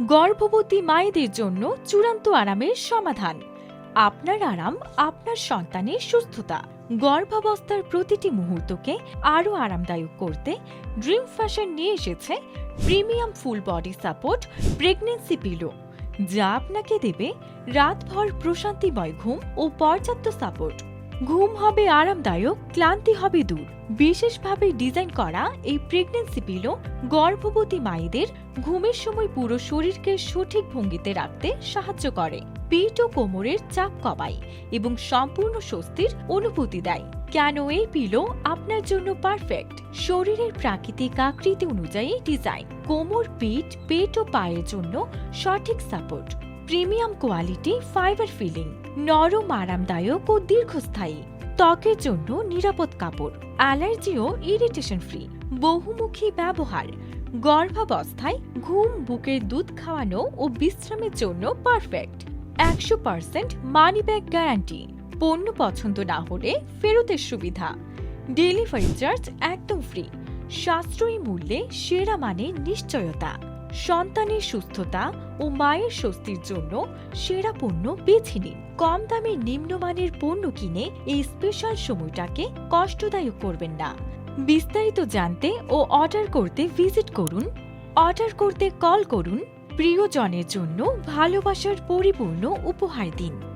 গর্ভবতী মায়েদের জন্য চূড়ান্ত আরামের সমাধান। আপনার আরাম আপনার সন্তানের সুস্থতা। গর্ভাবস্থার প্রতিটি মুহূর্তকে আরও আরামদায়ক করতে ড্রিম ফ্যাশন নিয়ে এসেছে premium full body support pregnancy pillow, যা আপনাকে দেবে রাতভর প্রশান্তিময় ঘুম ও পর্যাপ্ত সাপোর্ট। ঘুম হবে আরামদায়ক, ক্লান্তি হবে দূর। বিশেষভাবে ডিজাইন করা এই প্রেগনেন্সি পিলো গর্ভবতী মায়েদের ঘুমের সময় পুরো শরীরকে সঠিক ভঙ্গিতে রাখতে সাহায্য করে। পিঠ ও কোমরের চাপ কমায় এবং সম্পূর্ণ স্বস্তির অনুভূতি দেয়। কেন এই পিলো আপনার জন্য পারফেক্ট শরীরের প্রাকৃতিক আকৃতি অনুযায়ী ডিজাইন কোমর, পিঠ, পেট ও পায়ের জন্য সঠিক support premium quality fibre filling নরম, আরামদায়ক ও দীর্ঘস্থায়ী। ত্বকের জন্য নিরাপদ কাপড় অ্যালার্জি ও ইরিটেশন ফ্রি বহুমুখী ব্যবহার, গর্ভাবস্থায় ঘুম, বুকের দুধ খাওয়ানো ও বিশ্রামের জন্য পারফেক্ট একশো পার্সেন্ট মানি ব্যাগ গ্যারান্টি পণ্য পছন্দ না হলে ফেরতের সুবিধা। ডেলিভারি চার্জ একদম ফ্রি সাশ্রয়ী মূল্যে সেরা মানে নিশ্চয়তা। সন্তানের সুস্থতা ও মায়ের স্বস্তির জন্য সেরা পণ্য বেছে নিন। কম দামে নিম্নমানের পণ্য কিনে এই স্পেশাল সময়টাকে কষ্টদায়ক করবেন না। বিস্তারিত জানতে ও অর্ডার করতে ভিজিট করুন। অর্ডার করতে কল করুন। প্রিয়জনের জন্য ভালোবাসার পরিপূর্ণ উপহার দিন।